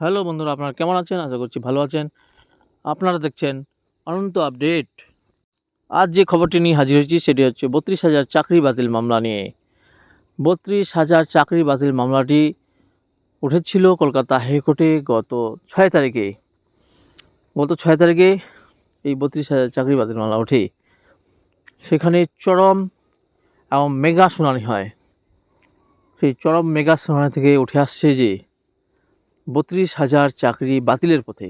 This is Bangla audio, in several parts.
হ্যালো বন্ধুরা, আপনারা কেমন আছেন? আশা করছি ভালো আছেন। আপনারা দেখছেন অনন্ত আপডেট। আজ যে খবরটি নিয়ে হাজির হয়েছি, সেটি হচ্ছে বত্রিশ হাজার চাকরি বাতিল মামলা নিয়ে। বত্রিশ হাজার চাকরি বাতিল মামলাটি উঠেছিল কলকাতা হাইকোর্টে গত ছয় তারিখে। গত ছয় তারিখে এই বত্রিশ হাজার চাকরি বাতিল মামলা ওঠে। সেখানে চরম এবং মেগা শুনানি হয়। সেই চরম মেগা শুনানি থেকে উঠে আসছে যে বত্রিশ হাজার চাকরি বাতিলের পথে।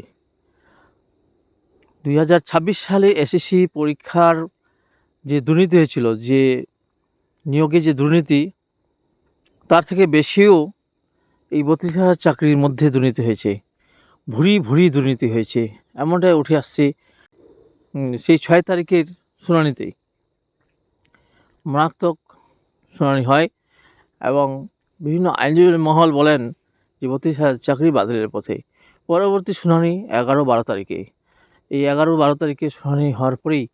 দুই হাজার ছাব্বিশ সালে এসএসসি পরীক্ষার যে দুর্নীতি হয়েছিল, যে নিয়োগে যে দুর্নীতি, তার থেকে বেশিও এই বত্রিশ হাজার চাকরির মধ্যে দুর্নীতি হয়েছে। ভুরি ভুরি দুর্নীতি হয়েছে। এমনটাই উঠে আসছে সেই ছয় তারিখের শুনানিতেই মারাত্মক শুনানি হয় এবং বিভিন্ন আইনজীবী মহল বলেন বত্রিশ হাজার চাকরি বাতিলের পথে। পরবর্তী শুনানি এগারো বারো তারিখে। এই এগারো বারো তারিখে শুনানি হওয়ার পরেই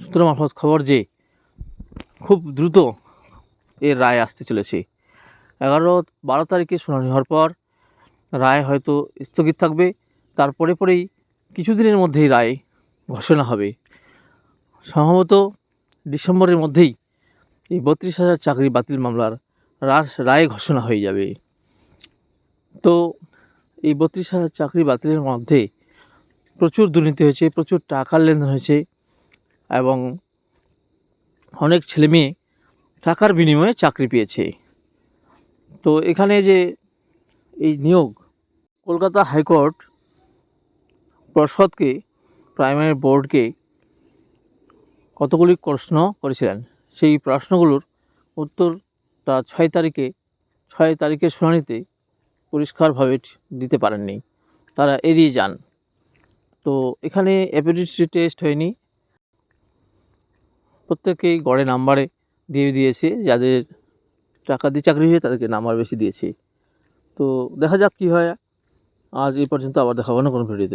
সূত্র মারফত খবর যে, খুব দ্রুত এর রায় আসতে চলেছে। এগারো বারো তারিখে শুনানি হওয়ার পর রায় হয়তো স্থগিত থাকবে। তারপরে পরেই কিছুদিনের মধ্যেই রায় ঘোষণা হবে। সম্ভবত ডিসেম্বরের মধ্যেই এই বত্রিশ হাজার চাকরি বাতিল মামলার রায় ঘোষণা হয়ে যাবে। তো এই বত্রিশ হাজার চাকরি বাতিলের মধ্যে প্রচুর দুর্নীতি হয়েছে, প্রচুর টাকার লেনদেন হয়েছে এবং অনেক ছেলে মেয়ে টাকার বিনিময়ে চাকরি পেয়েছে। তো এখানে যে এই নিয়োগ, কলকাতা হাইকোর্ট পর্ষদকে, প্রাইমারি বোর্ডকে কতগুলি প্রশ্ন করেছিলেন? সেই প্রশ্নগুলোর উত্তরটা ছয় তারিখে, ছয় তারিখের শুনানিতে পরিষ্কারভাবে দিতে পারেননি। তারা এড়িয়ে যান। তো এখানে অ্যাপেডিটি টেস্ট হয়নি। প্রত্যেকেই গড়ে নাম্বারে দিয়ে দিয়েছে। যাদের টাকা দিয়ে চাকরি হয়ে তাদেরকে নাম্বার বেশি দিয়েছে। তো দেখা যাক কী হয়। আজ এই পর্যন্ত আবার দেখাবো না কোনো ভিডিওতে।